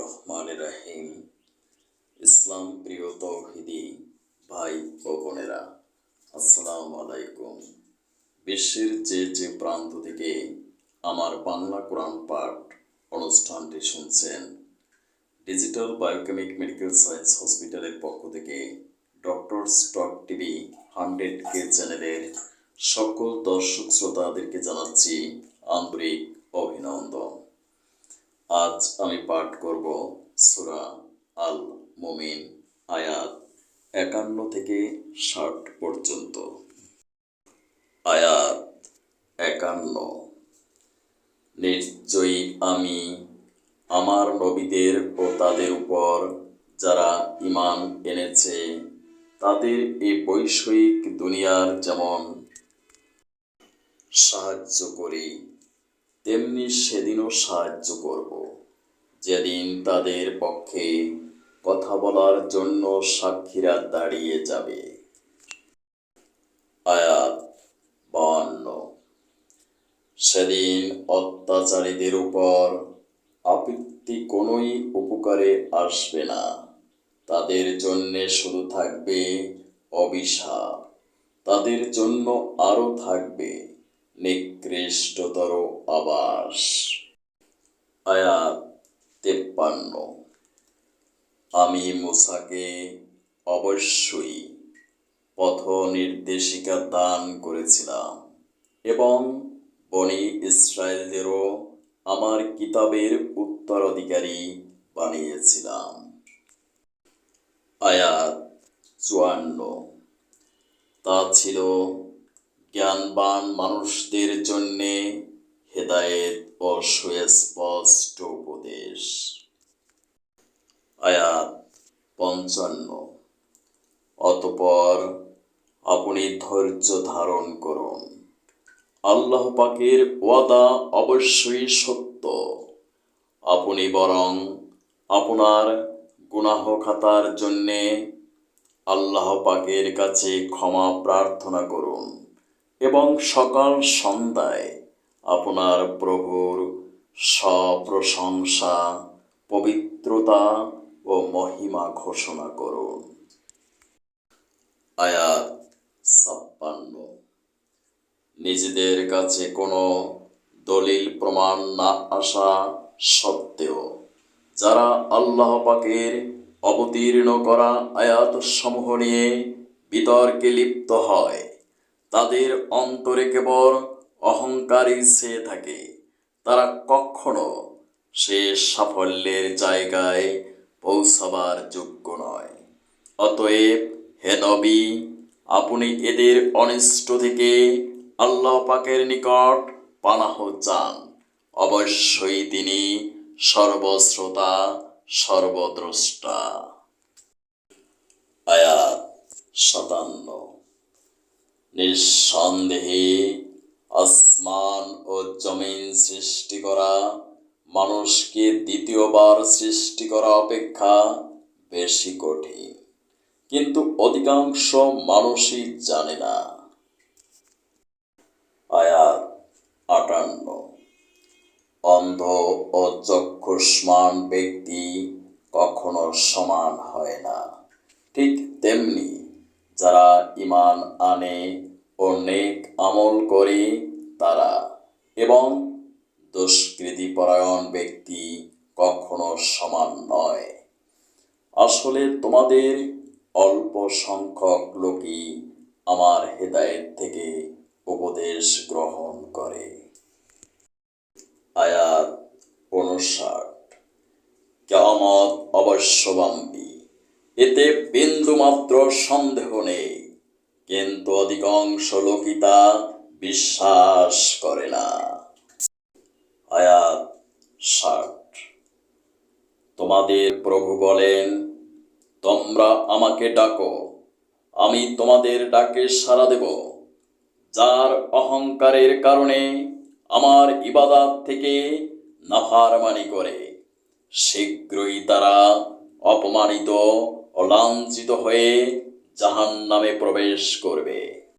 রহমান রাহিম। ইসলাম প্রিয় তৌহিদি ভাই ও বোনেরা, আসসালামু আলাইকুম। বিশ্বের যে যে প্রান্ত থেকে আমার বাংলা কোরআন পাঠ অনুষ্ঠানটি শুনছেন, ডিজিটাল বায়োকেমিক মেডিকেল সায়েন্স হসপিটালের পক্ষ থেকে doctor stock TV hundred K চ্যানেলের সকল দর্শক শ্রোতাদেরকে জানাচ্ছি আন্তরিক আজ আমি পাঠ করব সুরা আল মুমিন আয়াত একান্ন থেকে ষাট পর্যন্ত। আয়াত একান্ন। নিশ্চয়ই আমি আমার নবীদের ও তাদের উপর যারা ইমান এনেছে, তাদের এই বৈষয়িক দুনিয়ার যেমন সাহায্য করি তেমনি সেদিনও সাহায্য করব। যেদিন তাদের পক্ষে কথা বলার জন্য সাক্ষীরা দাঁড়িয়ে যাবে। আয়াত বান্ন সেদিন অত্যাচারীদের উপর আপত্তি কোনোই উপকারে আসবে না। তাদের জন্যে শুধু থাকবে অভিশাপ। তাদের জন্য আরও থাকবে নিকৃষ্টতর আবাস। আয়াত তেপ্পান্ন আমি মুসাকে অবশ্যই পথ নির্দেশিকা দান করেছিলাম এবং বনি ইসরায়েলদেরও আমার কিতাবের উত্তরাধিকারী বানিয়েছিলাম। আয়াত চুয়ান্ন। তা ছিল জ্ঞানবান মানুষদের জন্যে হেদায়েত ও সুস্পষ্ট উপদেশ। আয়াত পঞ্চান্ন। অতপর আপনি ধৈর্য ধারণ করুন। আল্লাহ পাকের ওয়াদা অবশ্যই সত্য। আপনি বরং আপনার গুনাহ খাতার জন্যে আল্লাহ পাকের কাছে ক্ষমা প্রার্থনা করুন। এবং সকাল সন্ধ্যায় আপনার প্রভুর সপ্রশংসা, পবিত্রতা ও মহিমা ঘোষণা করুন। আয়াত ছাপ্পান্ন। নিজেদের কাছে কোনো দলিল প্রমাণ না আসা সত্ত্বেও, যারা আল্লাহ পাকের অবতীর্ণ করা আয়াত সমূহ নিয়ে বিতর্কে লিপ্ত হয় তাদের অন্তরে কেবল অহংকারই চেয়ে থাকে। তারা কখনো সে সাফল্যের জায়গায় পৌঁছাবার যোগ্য নয়। অতএব, হে নবী, আপনি এদের অনিষ্ট থেকে আল্লাহ পাকের নিকট পানাহ চান। অবশ্যই তিনি সর্বশ্রোতা, সর্বদ্রষ্টা। আয়াত সাতান্ন। নিঃসন্দেহে আসমান ও জমিন সৃষ্টি করা, মানুষকে দ্বিতীয়বার সৃষ্টি করা অপেক্ষা বেশি কঠিন। কিন্তু অধিকাংশ মানুষই জানে না। আয়াত আটান্ন। অন্ধ ও চক্ষুষ্মান ব্যক্তি কখনো সমান হয় না। ঠিক তেমনি যারা ইমান আনে ও নেক আমল করে তারা এবং দুষ্কৃতিপরায়ণ ব্যক্তি কখনো সমান নয়। আসলে তোমাদের অল্প সংখ্যক লোকই আমার হেদায়েত থেকে উপদেশ গ্রহণ করে। আয়াত উনষাট কেমত অবশ্যবাম্বী এতে বিন্দুমাত্র সন্দেহ নেই। কিন্তু অধিকাংশ লোকই তা বিশ্বাস করে না। আয়াত ষাট। তোমাদের প্রভু বলেন, তোমরা আমাকে ডাকো, আমি তোমাদের ডাকে সাড়া দেব। যার অহংকারের কারণে আমার ইবাদাত থেকে নাফারমানি করে, শীঘ্রই তারা অপমানিত ও লাঞ্ছিত হয়ে জাহান নামে প্রবেশ করবে।